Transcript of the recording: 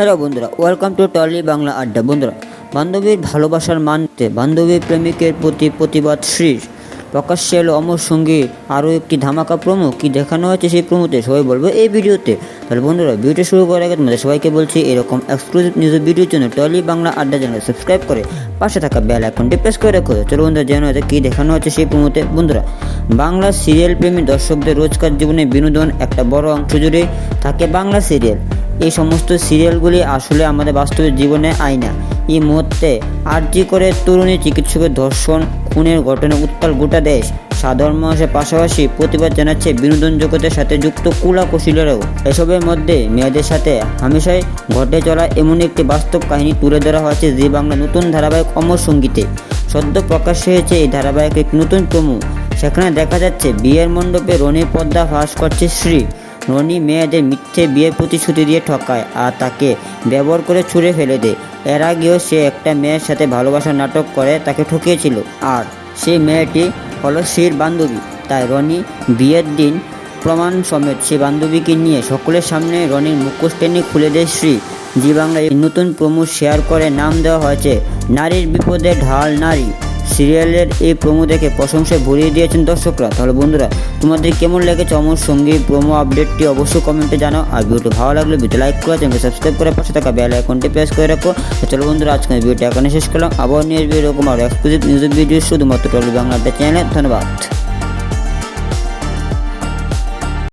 Hello বন্ধুরা welcome to trolley Bangla আড্ডা বন্ধুরা, বান্ধবীর ভালোবাসার মানতে বান্ধবীর প্রেমিকের প্রতি প্রতিবাদ শ্রী প্রকাশ্যে এলো অমর সঙ্গী, আরও একটি ধামাকা প্রমো কি দেখানো হয়েছে সেই প্রমোতে সবাই বলব এই ভিডিওতে। তাহলে বন্ধুরা ভিডিও শুরু করার আগে তোমাদের সবাইকে বলছি, এরকম এক্সক্লুসিভ নিউজ ভিডিওর জন্য টলি বাংলা আড্ডা চ্যানেল সাবস্ক্রাইব করে পাশে থাকা বেল আইকনটি প্রেস করে রাখো। চলো বন্ধুরা, জানো হয়েছে কী দেখানো হচ্ছে সেই প্রমোতে বন্ধুরা, বাংলা সিরিয়াল প্রেমী দর্শকদের রোজকার জীবনে বিনোদন একটা বড় অংশ জুড়ে থাকে বাংলা সিরিয়াল এই সমস্ত সিরিয়ালগুলি আসলে আমাদের বাস্তব জীবনে আয়না। এই মুহূর্তে আর্জি করে তরুণী চিকিৎসকের ধর্ষণ, খুনের ঘটনা উত্তাল গোটা দেশ। সাধারণ মানুষের পাশাপাশি প্রতিবাদ জানাচ্ছে বিনোদন জগতের সাথে যুক্ত কুলা কুশীলেরাও। এসবের মধ্যে মেয়েদের সাথে হামেশাই ঘটে চলা এমন একটি বাস্তব কাহিনী তুলে ধরা হয়েছে জি বাংলা নতুন ধারাবাহিক অমর সঙ্গীতে। সদ্য প্রকাশ হয়েছে এই ধারাবাহিক এক নতুন প্রমো। সেখানে দেখা যাচ্ছে বিয়ের মণ্ডপে রনির পর্দা ফাঁস করছে শ্রী। রনি মেয়েদের মিথ্যে বিয়ের প্রতিশ্রুতি দিয়ে ঠকায় আর তাকে ব্যবহার করে ছুঁড়ে ফেলে দেয়। এর আগেও সে একটা মেয়ের সাথে ভালোবাসার নাটক করে তাকে ঠকিয়েছিল। আর সেই মেয়েটি হলো শ্রীর বান্ধবী। তাই রনি বিয়ের দিন প্রমাণ সমেত সে বান্ধবীকে নিয়ে সকলের সামনে রনির মুখোশ খুলে দেয় শ্রী। জি বাংলা এই নতুন প্রমো শেয়ার করে নাম দেওয়া হয়েছে, নারীর বিপদে ঢাল নারী। সিরিয়ালের এই প্রোমো দেখে প্রশংসায় ভরিয়ে দিয়েছেন দর্শকরা। তাহলে বন্ধুরা, তোমাদের কেমন লেগেছে অমর সঙ্গী প্রোমো আপডেটটি অবশ্যই কমেন্টে জানাও। আর ভিডিওটি ভালো লাগলে ভিডিও লাইক করে চ্যানেলকে সাবস্ক্রাইব করে পাশে থাকা বেল আইকনটি প্রেস করে রাখো। চলো বন্ধুরা আজকে ভিডিওটি এখানে শেষ করলাম। আবার নিয়ে আসবে এরকম আর এক্সক্লুসিভ নিউজ ভিডিও শুধুমাত্র টলি বাংলা চ্যানেলে ধন্যবাদ।